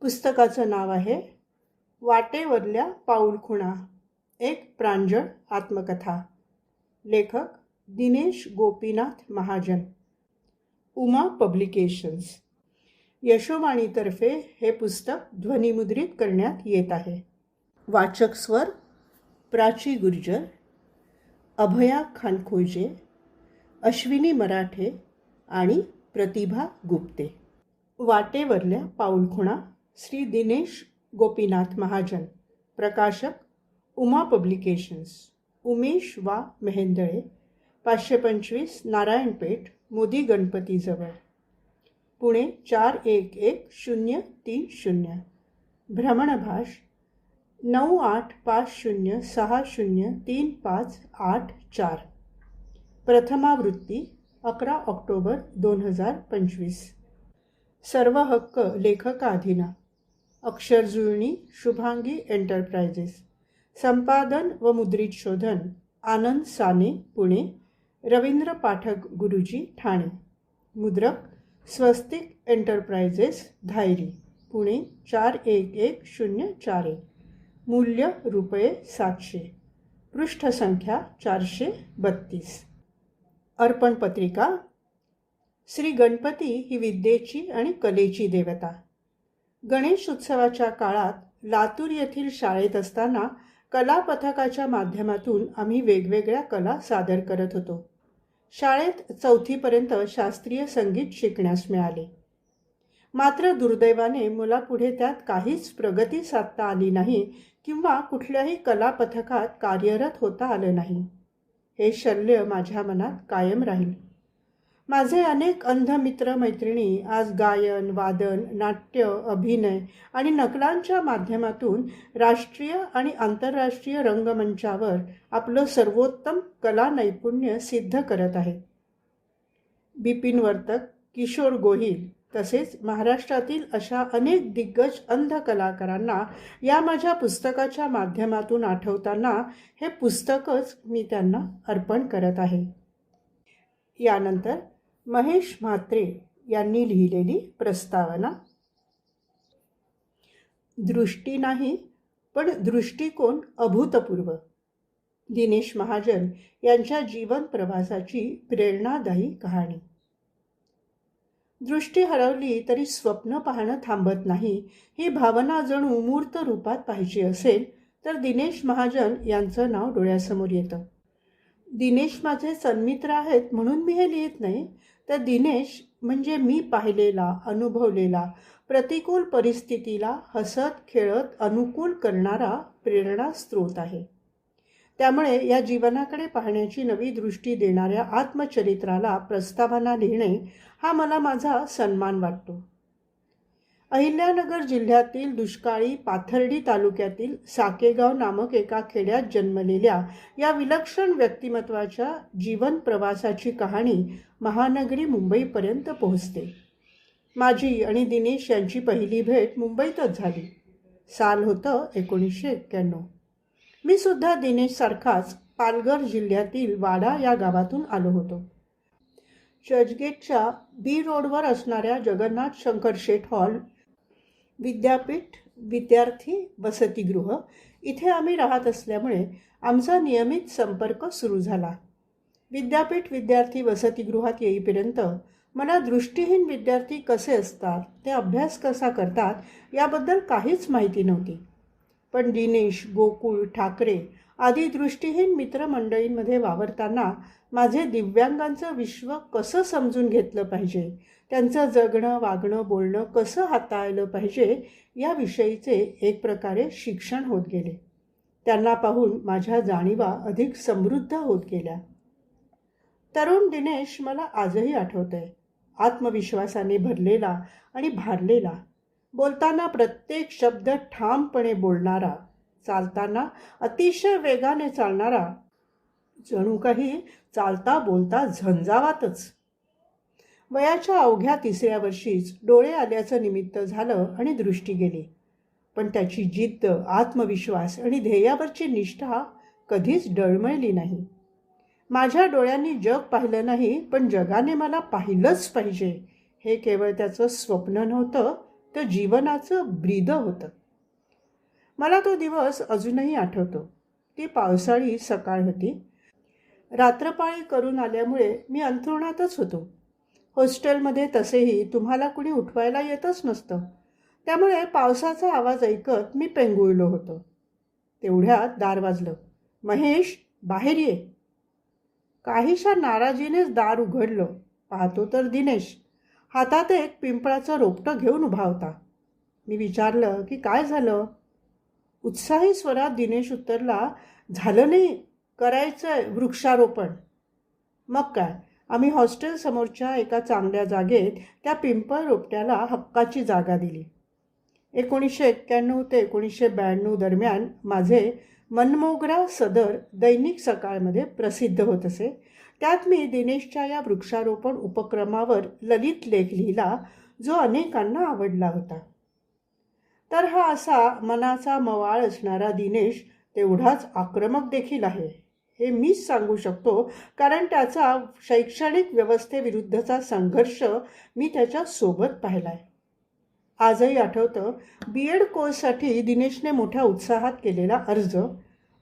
पुस्तकाचं नाव आहे वाटेवरल्या पाऊलखुणा एक प्रांजळ आत्मकथा. लेखक दिनेश गोपीनाथ महाजन. उमा पब्लिकेशन्स. यशोवाणीतर्फे हे पुस्तक ध्वनिमुद्रित करण्यात येत आहे. वाचक स्वर प्राची गुर्जर अभया खानखोजे अश्विनी मराठे आणि प्रतिभा गुप्ते. वाटेवरल्या पाऊलखुणा श्री दिनेश गोपीनाथ महाजन प्रकाशक उमा पब्लिकेशन्स उमेश वा मेहेंदळे पाचशे पंचवीस नारायणपेठ मोदी गणपतीजवळ. पुणे चार एक एक शून्य तीन शून्य. भ्रमणभाष नऊ आठ पाच शून्य सहा शून्य तीन पाच आठ चार. प्रथमावृत्ती अकरा ऑक्टोबर दोन हजार पंचवीस. सर्व हक्क लेखकाधीना. अक्षरजुळणी शुभांगी एंटरप्राइजेस संपादन व मुद्रित शोधन आनंद साने पुणे रवींद्र पाठक गुरुजी ठाणे मुद्रक स्वस्तिक एंटरप्राइजेस धायरी पुणे चार एक एक शून्य चार एक मूल्य रुपये सातशे पृष्ठसंख्या चारशे बत्तीस. अर्पण पत्रिका श्री गणपती ही विद्येची आणि कलेची देवता. गणेश उत्सवाच्या काळात लातूर येथील शाळेत असताना कला पथकाच्या माध्यमातून आम्ही वेगवेगळ्या कला सादर करत होतो. शाळेत चौथीपर्यंत शास्त्रीय संगीत शिकण्यास मिळाले. मात्र दुर्दैवाने मुलापुढे त्यात काहीच प्रगती साधता आली नाही किंवा कुठल्याही कला पथकात कार्यरत होता आलं नाही. हे शल्य माझ्या मनात कायम राहील. माझे अनेक अंध मित्र मैत्रिणी आज गायन वादन नाट्य अभिनय आणि नकलांच्या माध्यमातून राष्ट्रीय आणि आंतरराष्ट्रीय रंगमंचावर आपलं सर्वोत्तम कला नैपुण्य सिद्ध करत आहेत बिपिन वर्तक किशोर गोहिल तसेच महाराष्ट्रातील अशा अनेक दिग्गज अंध कलाकारांना या माझ्या पुस्तकाच्या माध्यमातून आठवताना हे पुस्तकच मी त्यांना अर्पण करत आहे. यानंतर महेश म्हात्रे यांनी लिहिलेली प्रस्तावना. दृष्टी नाही पण दृष्टिकोन अभूतपूर्व. दिनेश महाजन यांच्या जीवन प्रवासाची प्रेरणादायी कहाणी. दृष्टी हरवली तरी स्वप्न पाहणं थांबत नाही ही भावना जणू मूर्त रूपात पाहिजे असेल तर दिनेश महाजन यांचं नाव डोळ्यासमोर येतं. दिनेश माझे सन्मित्र आहेत म्हणून मी हे लिहित नाही. तर दिनेश म्हणजे मी पाहिलेला अनुभवलेला प्रतिकूल परिस्थितीला हसत खेळत अनुकूल करणारा प्रेरणा स्रोत आहे. त्यामुळे या जीवनाकडे पाहण्याची नवी दृष्टी देणाऱ्या आत्मचरित्राला प्रस्तावना लिहिणे हा मला माझा सन्मान वाटतो. अहिल्यानगर जिल्ह्यातील दुष्काळी पाथर्डी तालुक्यातील साकेगाव नामक एका खेड्यात जन्मलेल्या या विलक्षण व्यक्तिमत्वाच्या जीवन प्रवासाची कहाणी महानगरी मुंबईपर्यंत पोहोचते. माझी आणि दिनेश यांची पहिली भेट मुंबईतच झाली. साल होतं एकोणीसशे एक्क्याण्णव. मी सुद्धा दिनेशसारखाच पालघर जिल्ह्यातील वाडा या गावातून आलो होतो. चर्चगेटच्या बी रोडवर असणाऱ्या जगन्नाथ शंकर शेठ हॉल विद्यापीठ विद्यार्थी वसतिगृह इथे आम्ही राहत असल्यामुळे आमचा नियमित संपर्क सुरू झाला. विद्यापीठ विद्यार्थी वसतिगृहात येईपर्यंत मला दृष्टीहीन विद्यार्थी कसे असतात ते अभ्यास कसा करतात याबद्दल काहीच माहिती नव्हती. पण दिनेश गोकुळ ठाकरे आदी दृष्टीहीन मित्रमंडळींमध्ये वावरताना माझे दिव्यांगांचं विश्व कसं समजून घेतलं पाहिजे? त्यांचं जगणं वागणं बोलणं कसं हाताळलं पाहिजे? याविषयीचे एक प्रकारे शिक्षण होत गेले. त्यांना पाहून माझ्या जाणीवा अधिक समृद्ध होत गेल्या. तरुण दिनेश मला आजही आठवत आहे आत्मविश्वासाने भरलेला आणि भारलेला. बोलताना प्रत्येक शब्द ठामपणे बोलणारा चालताना अतिशय वेगाने चालणारा जणू काही चालता बोलता झंझावातच. वयाच्या अवघ्या तिसऱ्या वर्षीच डोळे आल्याचं निमित्त झालं आणि दृष्टी गेली. पण त्याची जिद्द आत्मविश्वास आणि ध्येयावरची निष्ठा कधीच डळमळली नाही. माझ्या डोळ्यांनी जग पाहिलं नाही पण जगाने मला पाहिलंच पाहिजे. हे केवळ त्याचं स्वप्न नव्हतं तर जीवनाचं ब्रीद होतं. मला तो दिवस अजूनही आठवतो. ती पावसाळी सकाळ होती. रात्रपाळी करून आल्यामुळे मी अंथरुणातच होतो. हॉस्टेलमध्ये तसेही तुम्हाला कुणी उठवायला येतच नसतं. त्यामुळे पावसाचा आवाज ऐकत मी पेंगुळलो होतो. तेवढ्यात दार वाजलं. महेश बाहेर ये. काहीशा नाराजीनेच दार उघडलं. पाहतो तर दिनेश. हातात एक पिंपळाचं रोपटं घेऊन उभा होता. मी विचारलं की काय झालं? उत्साही स्वरात दिनेश उत्तरला झालं नाही करायचंय वृक्षारोपण. मग काय? आम्ही हॉस्टेल समोरच्या एका चांगल्या जागेत त्या पिंपळ रोपट्याला हक्काची जागा दिली. एकोणीसशे एक्क्याण्णव ते एकोणीसशे ब्याण्णव दरम्यान माझे मनमोगरा सदर दैनिक सकाळमध्ये प्रसिद्ध होत असे. त्यात मी दिनेशच्या या वृक्षारोपण उपक्रमावर ललित लेख लिहिला जो अनेकांना आवडला होता. तर हा असा मनाचा मवाळ असणारा दिनेश तेवढाच आक्रमक देखील आहे. हे मीच सांगू शकतो कारण त्याचा शैक्षणिक व्यवस्थेविरुद्धचा संघर्ष मी त्याच्या सोबत पाहिला आहे आजही आठवतं बी एड कोर्ससाठी दिनेशने मोठ्या उत्साहात केलेला अर्ज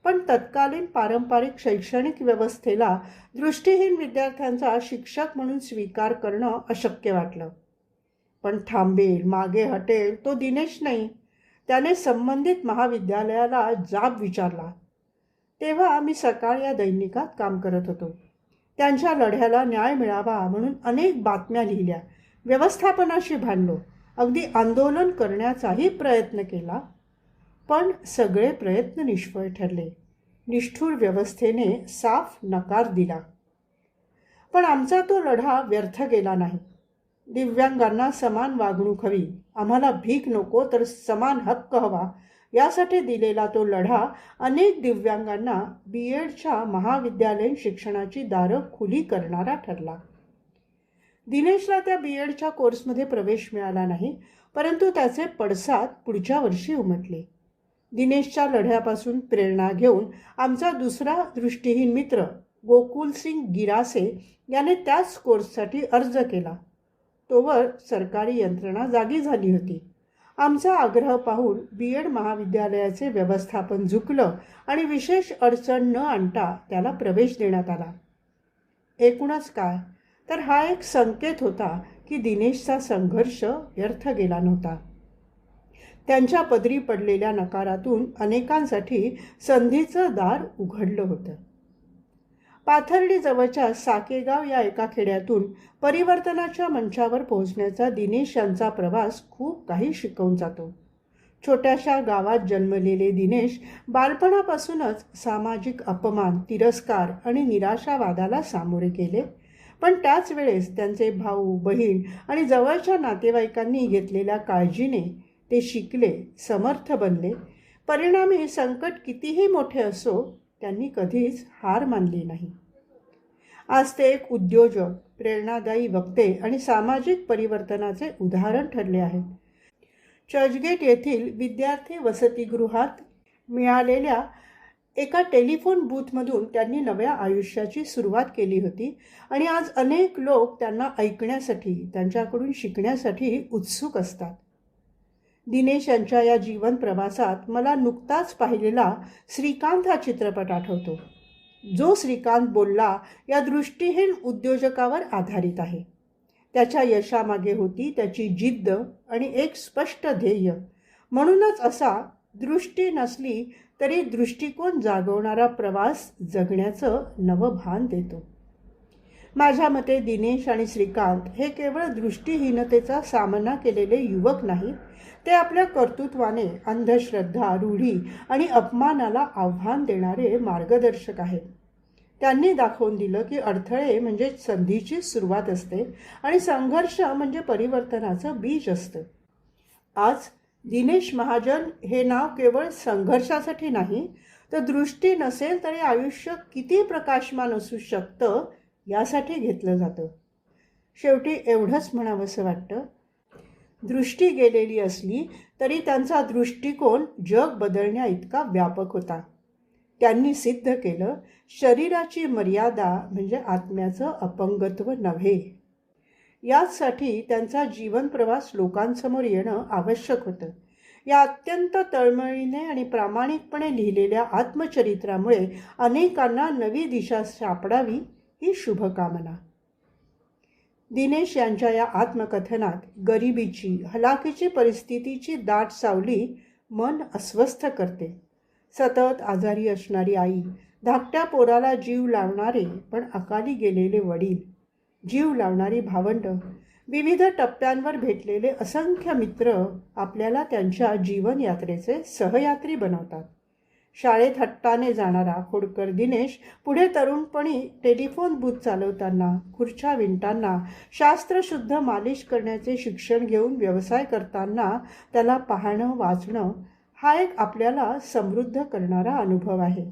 पण तत्कालीन पारंपरिक शैक्षणिक व्यवस्थेला दृष्टीहीन विद्यार्थ्यांचा शिक्षक म्हणून स्वीकार करणं अशक्य वाटलं. पण थांबेल मागे हटेल तो दिनेश नाही. त्याने संबंधित महाविद्यालयाला जाब विचारला. तेव्हा आम्ही सकाळ या दैनिकात काम करत होतो. त्यांच्या लढ्याला न्याय मिळावा म्हणून अनेक बातम्या लिहिल्या. व्यवस्थापनाशी भांडलो. अगदी आंदोलन करण्याचाही प्रयत्न केला. पण सगळे प्रयत्न निष्फळ ठरले. निष्ठूर व्यवस्थेने साफ नकार दिला. पण आमचा तो लढा व्यर्थ गेला नाही. दिव्यांगांना समान वागणूक हवी. आम्हाला भीक नको तर समान हक्क हवा. यासाठी दिलेला तो लढा अनेक दिव्यांगांना बी एडच्या महाविद्यालयीन शिक्षणाची दारं खुली करणारा ठरला. दिनेशला त्या बी एडच्या कोर्समध्ये प्रवेश मिळाला नाही परंतु त्याचे पडसाद पुढच्या वर्षी उमटले. दिनेशच्या लढ्यापासून प्रेरणा घेऊन आमचा दुसरा दृष्टीहीन मित्र गोकुल सिंग गिरासे याने त्याच कोर्ससाठी अर्ज केला. तोवर सरकारी यंत्रणा जागी झाली होती. आमचा आग्रह पाहून बी एड महाविद्यालयाचे व्यवस्थापन झुकलं आणि विशेष अडचण न आणता त्याला प्रवेश देण्यात आला. एकूणच काय? तर हा एक संकेत होता की दिनेशचा संघर्ष व्यर्थ गेला नव्हता. त्यांच्या पदरी पडलेल्या नकारातून अनेकांसाठी संधीचं दार उघडलं होतं. पाथर्डी जवळच्या साकेगाव या एका खेड्यातून परिवर्तनाच्या मंचावर पोहोचण्याचा दिनेश यांचा प्रवास खूप काही शिकवून जातो. छोट्याशा गावात जन्मलेले दिनेश बालपणापासूनच सामाजिक अपमान तिरस्कार आणि निराशावादाला सामोरे गेले. पण त्याच वेळेस त्यांचे भाऊ बहीण आणि जवळच्या नातेवाईकांनी घेतलेल्या काळजीने ते शिकले समर्थ बनले. परिणामी संकट कितीही मोठे असो त्यांनी कधीच हार मानली नाही. आज ते एक उद्योजक प्रेरणादायी वक्ते आणि सामाजिक परिवर्तनाचे उदाहरण ठरले आहेत. चर्चगेट येथील विद्यार्थी वसतिगृहात मिळालेल्या एका टेलिफोन बूथमधून त्यांनी नव्या आयुष्याची सुरुवात केली होती आणि आज अनेक लोक त्यांना ऐकण्यासाठी त्यांच्याकडून शिकण्यासाठी उत्सुक असतात. दिनेश यांच्या या जीवन प्रवासात मला नुकताच पाहिलेला श्रीकांत हा चित्रपट आठवतो. जो श्रीकांत बोलला या दृष्टीहीन उद्योजकावर आधारित आहे. त्याच्या यशामागे होती त्याची जिद्द आणि एक स्पष्ट ध्येय. म्हणूनच असा दृष्टी नसली तरी दृष्टिकोन जागवणारा प्रवास जगण्याचं नवं भान देतो. माझ्या मते दिनेश आणि श्रीकांत हे केवळ दृष्टीहीनतेचा सामना केलेले युवक नाहीत ते आपल्या कर्तृत्वाने अंधश्रद्धा रूढी आणि अपमानाला आव्हान देणारे मार्गदर्शक आहेत. त्यांनी दाखवून दिलं की अडथळे म्हणजे संधीची सुरुवात असते आणि संघर्ष म्हणजे परिवर्तनाचं बीज असतं. आज दिनेश महाजन हे नाव केवळ संघर्षासाठी नाही तर दृष्टी नसेल तरी आयुष्य किती प्रकाशमान असू शकतं यासाठी घेतलं जातं. शेवटी एवढंच म्हणावंसं वाटतं. दृष्टी गेलेली असली तरी त्यांचा दृष्टिकोन जग बदलण्या इतका व्यापक होता. त्यांनी सिद्ध केलं शरीराची मर्यादा म्हणजे आत्म्याचं अपंगत्व नव्हे. याचसाठी त्यांचा जीवनप्रवास लोकांसमोर येणं आवश्यक होतं. या अत्यंत तळमळीने आणि प्रामाणिकपणे लिहिलेल्या आत्मचरित्रामुळे अनेकांना नवी दिशा सापडावी ही शुभकामना. दिनेश यांच्या या आत्मकथनात गरिबीची हलाखीची परिस्थितीची दाट सावली मन अस्वस्थ करते. सतत आजारी असणारी आई धाकट्या पोराला जीव लावणारे पण अकाली गेलेले वडील जीव लावणारी भावंड विविध टप्प्यांवर भेटलेले असंख्य मित्र आपल्याला त्यांच्या जीवनयात्रेचे सहयात्री बनवतात. शाळेत हट्टाने जाणारा खोडकर दिनेश पुढे तरुणपणी टेलिफोन बूथ चालवताना खुर्च्या विणताना शास्त्रशुद्ध मालिश करण्याचे शिक्षण घेऊन व्यवसाय करताना त्याला पाहणं वाचणं हा एक आपल्याला समृद्ध करणारा अनुभव आहे.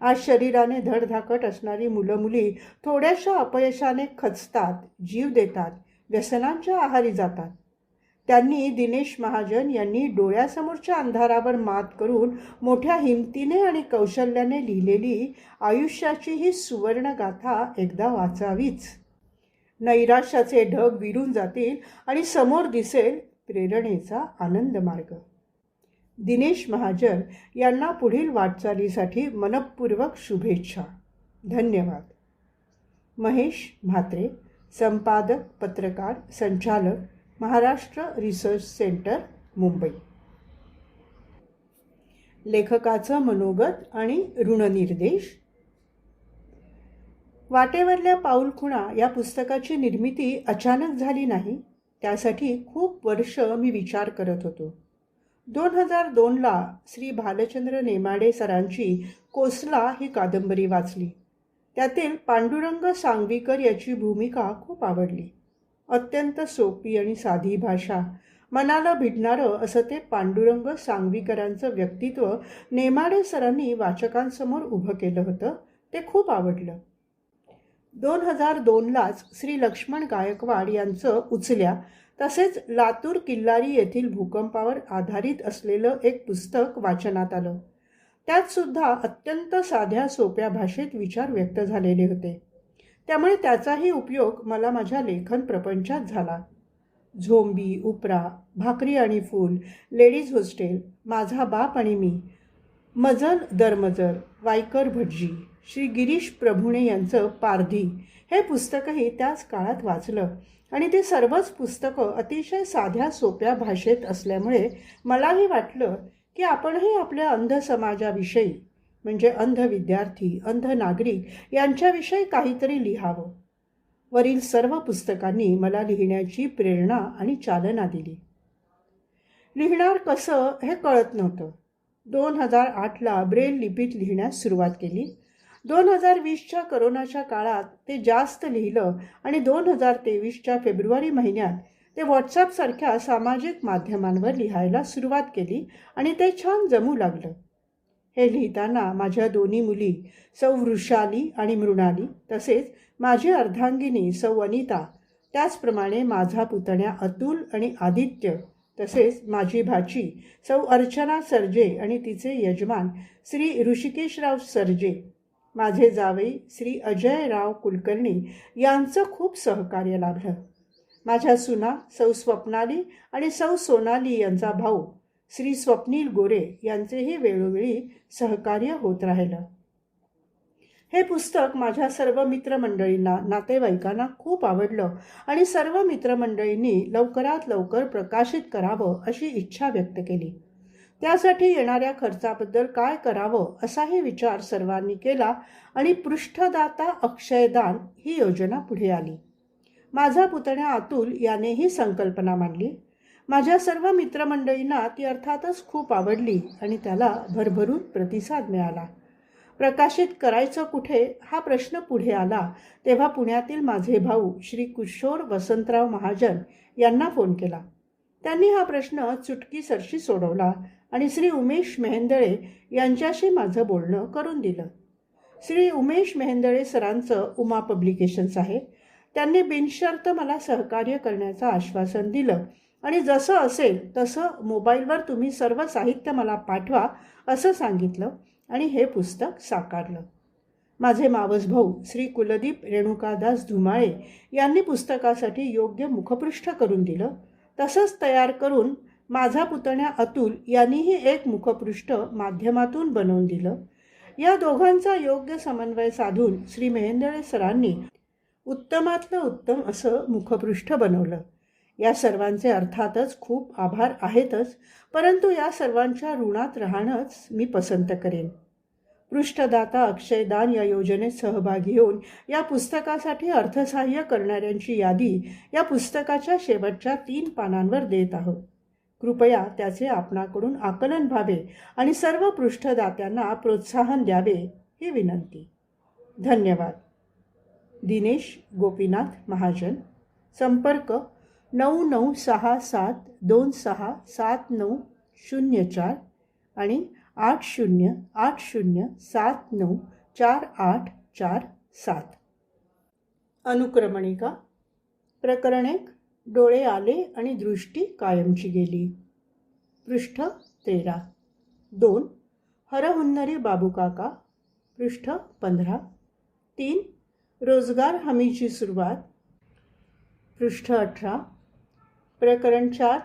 आज शरीराने धडधाकट असणारी मुलं मुली थोड्याशा अपयशाने खचतात जीव देतात व्यसनांच्या आहारी जातात. त्यांनी दिनेश महाजन यांनी डोळ्यासमोरच्या अंधारावर मात करून मोठ्या हिमतीने आणि कौशल्याने लिहिलेली आयुष्याची ही सुवर्णगाथा एकदा वाचावीच. नैराश्याचे ढग विरून जातील आणि समोर दिसेल प्रेरणेचा आनंद मार्ग दिनेश महाजन यांना पुढील वाटचालीसाठी मनपूर्वक शुभेच्छा. धन्यवाद. महेश म्हात्रे संपादक पत्रकार संचालक महाराष्ट्र रिसर्च सेंटर मुंबई. लेखकाचं मनोगत आणि ऋणनिर्देश. वाटेवरल्या पाऊलखुणा या पुस्तकाची निर्मिती अचानक झाली नाही त्यासाठी खूप वर्ष मी विचार करत होतो. दोन हजार दोनला श्री भालचंद्र नेमाडे सरांची कोसला ही कादंबरी वाचली. त्यातील पांडुरंग सांगवीकर याची भूमिका खूप आवडली. अत्यंत सोपी आणि साधी भाषा. मनाला भिडणारं असं ते पांडुरंग सांगवीकरांचं व्यक्तित्व नेमाडे सरांनी वाचकांसमोर उभं केलं होतं ते खूप आवडलं. दोन हजार दोनलाच श्री लक्ष्मण गायकवाड यांचं उचल्या तसेच लातूर किल्लारी येथील भूकंपावर आधारित असलेलं एक पुस्तक वाचनात आलं. त्यातसुद्धा अत्यंत साध्या सोप्या भाषेत विचार व्यक्त झालेले होते. त्यामुळे त्याचाही उपयोग मला माझ्या लेखन प्रपंचात झाला. झोंबी उपरा भाकरी आणि फूल लेडीज हॉस्टेल माझा बाप आणि मी मजल दरमजल वायकर भटजी श्री गिरीश प्रभुणे यांचं पारधी हे पुस्तकही त्याच काळात वाचलं. आणि ते सर्वच पुस्तकं अतिशय साध्या सोप्या भाषेत असल्यामुळे मलाही वाटलं की आपणही आपल्या अंध समाजाविषयी म्हणजे अंध विद्यार्थी अंध नागरिक यांच्याविषयी काहीतरी लिहावं. वरील सर्व पुस्तकांनी मला लिहिण्याची प्रेरणा आणि चालना दिली. लिहिणार कसं हे कळत नव्हतं. दोन हजार आठला ब्रेल लिपीत लिहिण्यास सुरुवात केली. दोन हजार वीसच्या करोनाच्या काळात ते जास्त लिहिलं आणि दोन हजार तेवीसच्या फेब्रुवारी महिन्यात ते व्हॉट्सॲपसारख्या सामाजिक माध्यमांवर लिहायला सुरुवात केली आणि ते छान जमू लागलं. हे लिहिताना माझ्या दोन्ही मुली सौ वृषाली आणि मृणाली तसेच माझी अर्धांगिनी सौ अनिता त्याचप्रमाणे माझा पुतण्या अतुल आणि आदित्य तसेच माझी भाची सौ अर्चना सर्जे आणि तिचे यजमान श्री ऋषिकेशराव सर्जे माझे जावई श्री अजयराव कुलकर्णी यांचं खूप सहकार्य लाभलं. माझ्या सुना सौ स्वप्नाली आणि सौ सोनाली यांचा भाऊ श्री स्वप्नील गोरे यांचेही वेळोवेळी सहकार्य होत राहिलं. हे पुस्तक माझ्या सर्व मित्रमंडळींना नातेवाईकांना खूप आवडलं आणि सर्व मित्रमंडळींनी लवकरात लवकर प्रकाशित करावं अशी इच्छा व्यक्त केली. त्यासाठी येणाऱ्या खर्चाबद्दल काय करावं असाही विचार सर्वांनी केला आणि पृष्ठदाता अक्षयदान ही योजना पुढे आली. माझा पुतण्या अतुल यानेही संकल्पना मांडली. माझ्या सर्व मित्रमंडळींना ती अर्थातच खूप आवडली आणि त्याला भरभरून प्रतिसाद मिळाला. प्रकाशित करायचं कुठे? हा प्रश्न पुढे आला तेव्हा पुण्यातील माझे भाऊ श्री किशोर वसंतराव महाजन यांना फोन केला. त्यांनी हा प्रश्न चुटकीसरशी सोडवला आणि श्री उमेश मेहेंदळे यांच्याशी माझं बोलणं करून दिलं. श्री उमेश मेहेंदळे सरांचं उमा पब्लिकेशन्स आहे. त्यांनी बिनशर्त मला सहकार्य करण्याचं आश्वासन दिलं आणि जसं असेल तसं मोबाईलवर तुम्ही सर्व साहित्य मला पाठवा असं सांगितलं आणि हे पुस्तक साकारलं. माझे मावस भाऊ श्री कुलदीप रेणुकादास धुमाळे यांनी पुस्तकासाठी योग्य मुखपृष्ठ करून दिलं. तसंच तयार करून माझा पुतण्या अतुल यांनीही एक मुखपृष्ठ माध्यमातून बनवून दिलं. या दोघांचा योग्य समन्वय साधून श्री मेहेंदळे सरांनी उत्तमातलं उत्तम असं मुखपृष्ठ बनवलं. या सर्वांचे अर्थातच खूप आभार आहेतच परंतु या सर्वांच्या ऋणात राहणंच मी पसंत करेन. पृष्ठदाता अक्षयदान या योजनेत सहभागी होऊन या पुस्तकासाठी अर्थसहाय्य करणाऱ्यांची यादी या पुस्तकाच्या शेवटच्या तीन पानांवर देत आहोत. कृपया त्याचे आपणाकडून आकलन व्हावे आणि सर्व पृष्ठदात्यांना प्रोत्साहन द्यावे ही विनंती. धन्यवाद. दिनेश गोपीनाथ महाजन. संपर्क नऊ नऊ सहा सात दोन सहा सात नऊ शून्य चार आणि आठ शून्य आठ शून्य सात नऊ चार आठ चार सात. अनुक्रमणिका. प्रकरण एक. डोळे आले आणि दृष्टी कायमची गेली. पृष्ठ तेरा. दोन. हरहुन्नरी बाबूकाका. पृष्ठ पंधरा. तीन. रोजगार हमीची सुरुवात. पृष्ठ अठरा. प्रकरण चार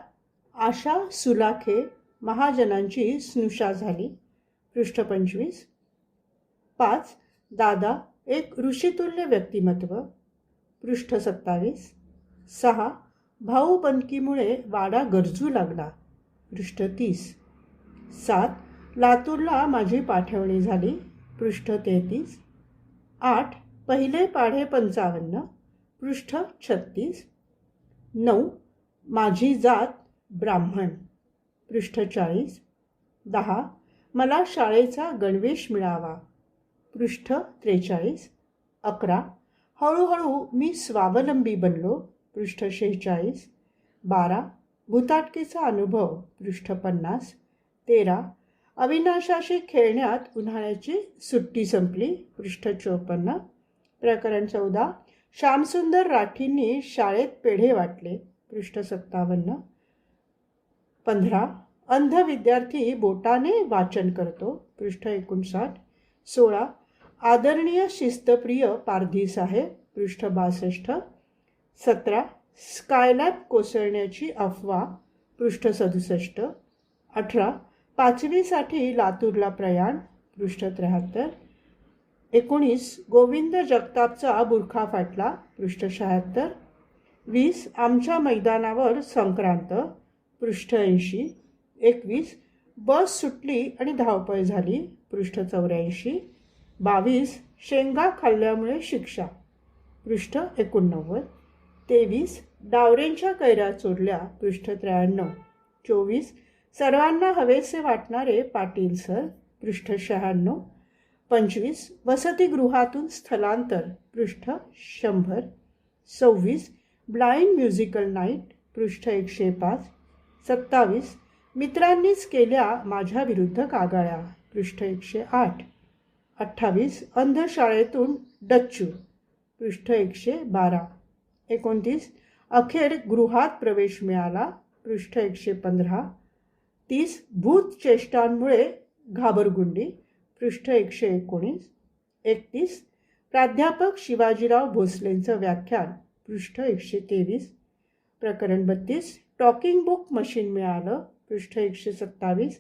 आशा सुलाखे महाजनांची स्नुषा झाली. पृष्ठ पंचवीस. पाच दादा एक ऋषितुल्य व्यक्तिमत्व. पृष्ठ सत्तावीस. सहा भाऊबंदकीमुळे वाडा गरजू लागला. पृष्ठ तीस. सात लातूरला माझी पाठवणी झाली. पृष्ठ तेहतीस. आठ पहिले पाढे पंचावन्न. पृष्ठ छत्तीस. नऊ माझी जात ब्राह्मण. पृष्ठ चाळीस. दहा. मला शाळेचा गणवेश मिळावा. पृष्ठ त्रेचाळीस. अकरा. हळूहळू मी स्वावलंबी बनलो. पृष्ठ शेहेचाळीस. बारा. भूताटकीचा अनुभव. पृष्ठ पन्नास. तेरा. अविनाशाशी खेळण्यात उन्हाळ्याची सुट्टी संपली. पृष्ठ चोपन्न. प्रकरण चौदा. श्यामसुंदर राठींनी शाळेत पेढे वाटले. पृष्ठ सत्तावन्न. पंधरा. अंध विद्यार्थी बोटाने वाचन करतो. पृष्ठ एकोणसाठ. सोळा. आदरणीय शिस्तप्रिय पारधी साहेब पृष्ठ बासष्ट. सतरा. स्कायलॅब कोसळण्याची अफवा पृष्ठ सदुसष्ट. अठरा. पाचवीसाठी लातूरला प्रयाण पृष्ठ त्र्याहत्तर. एकोणीस. गोविंद जगतापचा बुरखा फाटला पृष्ठ शहात्तर. वीस आमच्या मैदानावर संक्रांत पृष्ठ ऐंशी एकवीस बस सुटली आणि धावपळ झाली पृष्ठ चौऱ्याऐंशी बावीस शेंगा खाल्ल्यामुळे शिक्षा पृष्ठ एकोणनव्वद तेवीस डावरेंच्या कैऱ्या चोरल्या पृष्ठ त्र्याण्णव चोवीस सर्वांना हवेसे वाटणारे पाटील सर पृष्ठ शहाण्णव पंचवीस वसतिगृहातून स्थलांतर पृष्ठ शंभर सव्वीस ब्लाइंड म्युझिकल नाईट पृष्ठ एकशे पाच सत्तावीस मित्रांनीच केल्या माझ्या विरुद्ध कागाळ्या पृष्ठ एकशे आठ. अठ्ठावीस अंधशाळेतून डच्चू पृष्ठ एकशे बारा. एकोणतीस अखेर गृहात प्रवेश मिळाला पृष्ठ एकशे पंधरा. तीस भूतचेष्टांमुळे घाबरगुंडी पृष्ठ एकशे एकोणीस. एकतीस प्राध्यापक शिवाजीराव भोसलेंचं व्याख्यान पृष्ठ एकशे तेवीस. प्रकरण बत्तीस. टॉकिंग बुक मशीन मिळालं. पृष्ठ एकशे सत्तावीस.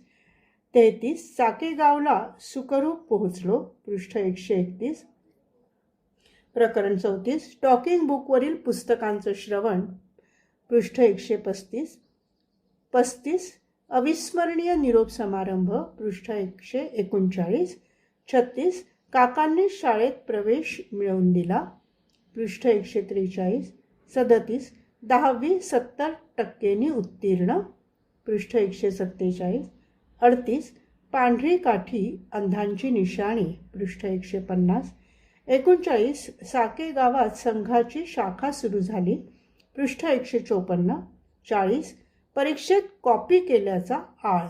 तेहतीस. साकेगावला सुखरूप पोहोचलो. पृष्ठ एकशे एकतीस. प्रकरण चौतीस. टॉकिंग बुकवरील पुस्तकांचं श्रवण. पृष्ठ एकशे पस्तीस. पस्तीस. अविस्मरणीय निरोप समारंभ. पृष्ठ एकशे एकोणचाळीस. छत्तीस. काकांनी शाळेत प्रवेश मिळवून दिला. पृष्ठ एकशे त्रेचाळीस सदतीस दहावी सत्तर टक्केनी उत्तीर्ण पृष्ठ एकशे सत्तेचाळीस अडतीस पांढरी काठी अंधांची निशाणी पृष्ठ एकशे पन्नास एकोणचाळीस साके गावात संघाची शाखा सुरू झाली पृष्ठ एकशे चोपन्न चाळीस परीक्षेत कॉपी केल्याचा आळ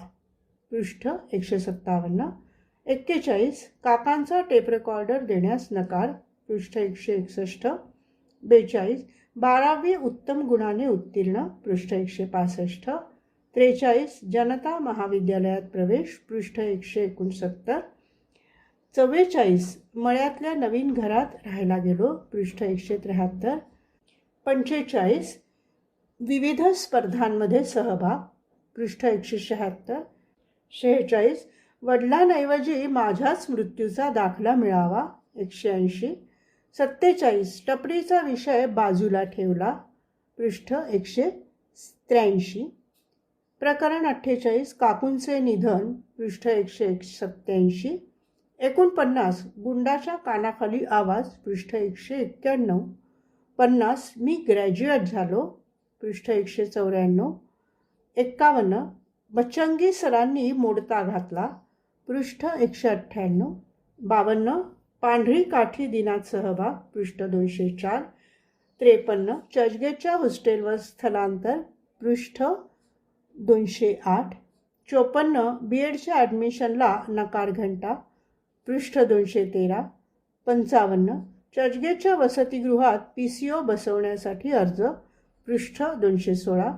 पृष्ठ एकशे सत्तावन्न एक्केचाळीस काकांचा टेप रेकॉर्डर देण्यास नकार पृष्ठ एकशे एकसष्ट बेचाळीस बारावी उत्तम गुणाने उत्तीर्ण पृष्ठ एकशे पासष्ट त्रेचाळीस जनता महाविद्यालयात प्रवेश पृष्ठ एकशे एकोणसत्तर चव्वेचाळीस मळ्यातल्या नवीन घरात राहायला गेलो पृष्ठ एकशे त्र्याहत्तर पंचेचाळीस विविध स्पर्धांमध्ये सहभाग पृष्ठ एकशे शहात्तर शेहेचाळीस वडिलांऐवजी माझ्याच मृत्यूचा दाखला मिळावा एकशे ऐंशी सत्तेचाळीस. टपरीचा विषय बाजूला ठेवला. पृष्ठ एकशे त्र्याऐंशी. प्रकरण अठ्ठेचाळीस. काकूंचे निधन. पृष्ठ एकशे एक सत्त्याऐंशी. एकोणपन्नास. गुंडाच्या कानाखाली आवाज. पृष्ठ एकशे एक्क्याण्णव पन्नास. मी ग्रॅज्युएट झालो. पृष्ठ एकशे चौऱ्याण्णव. एक्कावन्न. बच्चंगी सरांनी मोडता घातला. पृष्ठ एकशे अठ्ठ्याण्णव. बावन्न. पांढरी काठी दिनात सहभाग पृष्ठ दोनशे चार त्रेपन्न चर्चगेटच्या हॉस्टेलवर स्थलांतर पृष्ठ दोनशे आठ चोपन्न बी एडच्या ॲडमिशनला नकार घंटा पृष्ठ दोनशे तेरा पंचावन्न चर्चगेटच्या वसतिगृहात पी सी ओ बसवण्यासाठी अर्ज पृष्ठ दोनशे सोळा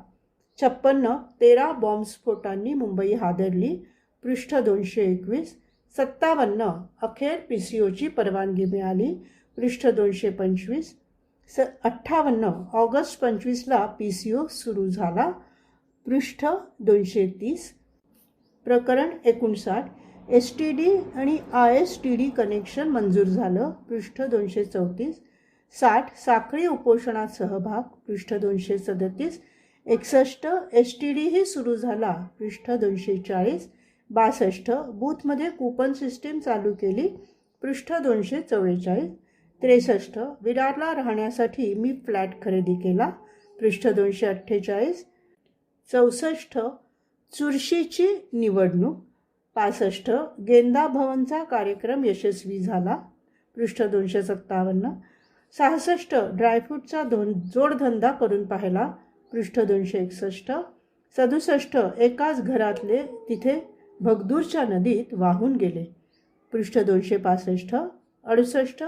छप्पन्न तेरा बॉम्बस्फोटांनी मुंबई हादरली पृष्ठ दोनशे एकवीस सत्तावन्न अखेर पी सी ओची परवानगी मिळाली. पृष्ठ दोनशे पंचवीस. स अठ्ठावन्न ऑगस्ट पंचवीसला पी सी ओ सुरू झाला. पृष्ठ दोनशे तीस. प्रकरण एकोणसाठ. एस टी डी आणि I S T D connection मंजूर झालं. पृष्ठ दोनशे चौतीस. साठ साखळी उपोषणात सहभाग. पृष्ठ दोनशे सदतीस. एकसष्ट एस टी डीही सुरू झाला. पृष्ठ दोनशे चाळीस. बासष्ट बूथमध्ये कूपन सिस्टीम चालू केली पृष्ठ दोनशे चव्वेचाळीस. त्रेसष्ट विरारला राहण्यासाठी मी फ्लॅट खरेदी केला पृष्ठ दोनशे अठ्ठेचाळीस. चौसष्ट चुरशीची निवडणूक. पासष्ट गेंदा भवनचा कार्यक्रम यशस्वी झाला पृष्ठ दोनशे सत्तावन्न. सहासष्ट ड्रायफ्रूटचा धोन जोडधंदा करून पाहिला पृष्ठ दोनशे एकसष्ट. सदुसष्ट एकाच घरातले तिथे भगदूरच्या नदीत वाहून गेले. पृष्ठ दोनशे पासष्ट अडुसष्ट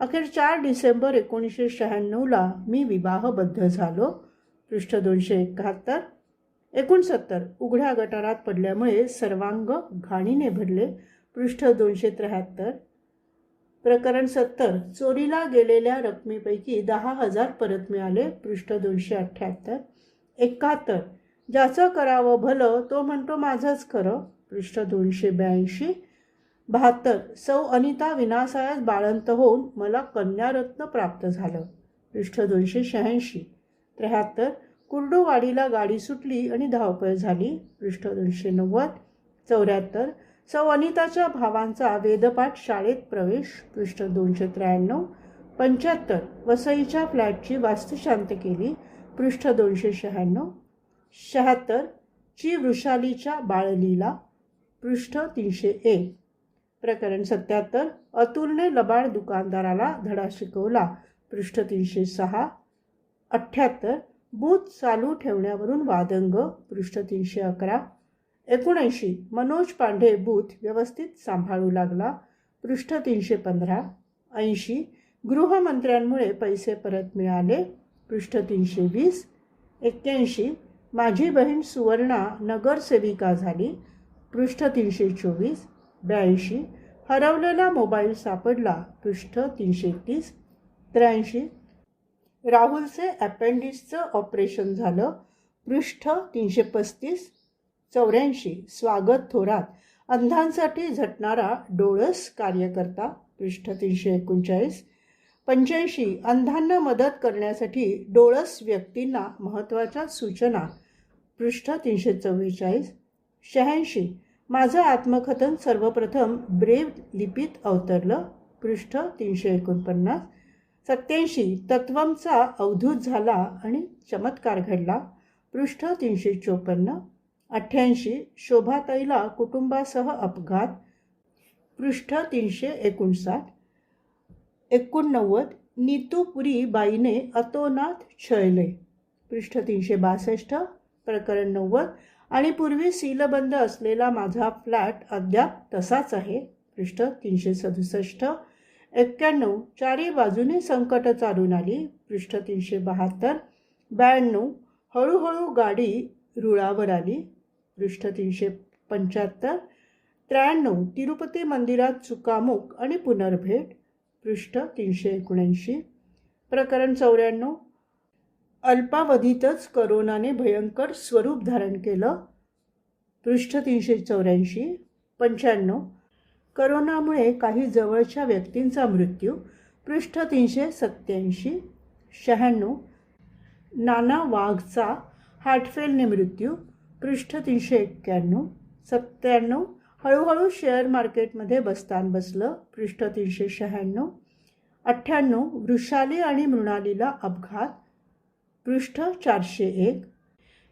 अखेर चार डिसेंबर एकोणीसशे शहाण्णवला मी विवाहबद्ध झालो. पृष्ठ दोनशे एकाहत्तर एकोणसत्तर उघड्या गटारात पडल्यामुळे सर्वांग घाणीने भरले. पृष्ठ दोनशे त्र्याहत्तर प्रकरण सत्तर चोरीला गेलेल्या रकमेपैकी दहा हजार परत मिळाले. पृष्ठ दोनशे अठ्ठ्याहत्तर एकाहत्तर ज्याचं करावं भलं तो म्हणतो माझंच खरं. पृष्ठ दोनशे ब्याऐंशी. बहात्तर. सौ अनिता विनासायास बाळंत होऊन मला कन्यारत्न प्राप्त झालं. पृष्ठ दोनशे शहाऐंशी. त्र्याहत्तर. कुर्डूवाडीला गाडी सुटली आणि धावपळ झाली. पृष्ठ दोनशे नव्वद. चौऱ्याहत्तर. सौ अनिताच्या भावांचा वेदपाठ शाळेत प्रवेश. पृष्ठ दोनशे त्र्याण्णव. पंच्याहत्तर. वसईच्या फ्लॅटची वास्तुशांत केली. पृष्ठ दोनशे शहाण्णव. शहात्तर. ची वृषालीच्या बाळलीला पृष्ठ तीनशे एक. प्रकरण सत्याहत्तर. अतुलने लबाड दुकानदाराला धडा शिकवला. पृष्ठ तीनशे सहा. अठ्ठ्याहत्तर बूथ चालू ठेवण्यावरून वादंग. पृष्ठ तीनशे अकरा. एकोणऐंशी. मनोज पांढे बूथ व्यवस्थित सांभाळू लागला. पृष्ठ तीनशे पंधरा. ऐंशी. गृहमंत्र्यांमुळे पैसे परत मिळाले. पृष्ठ तीनशे वीस. एक्क्याऐंशी. माझी बहीण सुवर्णा नगरसेविका झाली. पृष्ठ तीनशे चोवीस ब्याऐंशी. हरवलेला मोबाईल सापडला पृष्ठ तीनशे तीस त्र्याऐंशी. राहुलचे अपेंडिक्सचं ऑपरेशन झालं पृष्ठ तीनशे पस्तीस चौऱ्याऐंशी. स्वागत थोरात. अंधांसाठी झटणारा डोळस कार्यकर्ता पृष्ठ तीनशे एकोणचाळीस. पंच्याऐंशी. अंधांना मदत करण्यासाठी डोळस व्यक्तींना महत्त्वाच्या सूचना पृष्ठ तीनशे चव्वेचाळीस. शहाऐंशी. माझं आत्मकथन सर्वप्रथम ब्रेव लिपीत अवतरलं पृष्ठ तीनशे एकोणपन्नास. सत्याऐंशी तत्वमचा अवधूत झाला आणि चमत्कार घडला पृष्ठ तीनशे चोपन्न. अठ्ठ्याऐंशी शोभाताईला कुटुंबासह अपघात पृष्ठ तीनशे एकोणसाठ. एकोणनव्वद नीतूपुरी बाईने अतोनात छळले पृष्ठ तीनशे बासष्ट. प्रकरण नव्वद आणि पूर्वी सीलबंद असलेला माझा फ्लॅट अद्याप तसाच आहे. पृष्ठ तीनशे सदुसष्ट. एक्क्याण्णव. चारी बाजूने संकट चालून आली. पृष्ठ तीनशे बहात्तर. ब्याण्णव. हळूहळू गाडी रुळावर आली. पृष्ठ तीनशे पंच्याहत्तर. त्र्याण्णव. तिरुपती मंदिरात चुकामुक आणि पुनर्भेट. पृष्ठ तीनशे एकोणऐंशी. प्रकरण चौऱ्याण्णव. अल्पावधीतच करोनाने भयंकर स्वरूप धारण केलं. पृष्ठ तीनशे चौऱ्याऐंशी पंच्याण्णव. करोनामुळे काही जवळच्या व्यक्तींचा मृत्यू पृष्ठ तीनशे सत्याऐंशी शहाण्णव. नाना वाघचा हार्टफेलने मृत्यू पृष्ठ तीनशे एक्क्याण्णव सत्त्याण्णव. हळूहळू शेअर मार्केटमध्ये बस्तान बसलं पृष्ठ तीनशे शहाण्णव. अठ्ठ्याण्णव. वृषाली आणि मृणालीला अपघात पृष्ठ चारशे एक.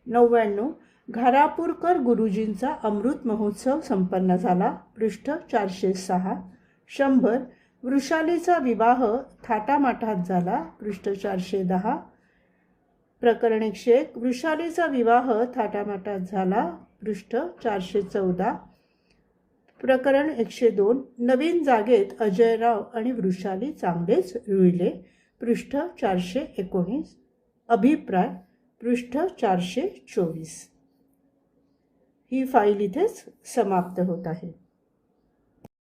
नव्याण्णव घारापूरकर गुरुजींचा अमृत महोत्सव संपन्न झाला. पृष्ठ चारशे सहा. शंभर वृषालीचा विवाह थाटामाटात झाला. पृष्ठ चारशे दहा. प्रकरण एकशे एक वृषालीचा विवाह थाटामाटात झाला. पृष्ठ चारशे चौदा. प्रकरण एकशे दोन नवीन जागेत अजयराव आणि वृषाली चांगलेच रुळले. पृष्ठ चारशे एकोणीस. अभिप्राय पृष्ठ चारशे चोवीस. ही फाईल इथेच समाप्त होत आहे.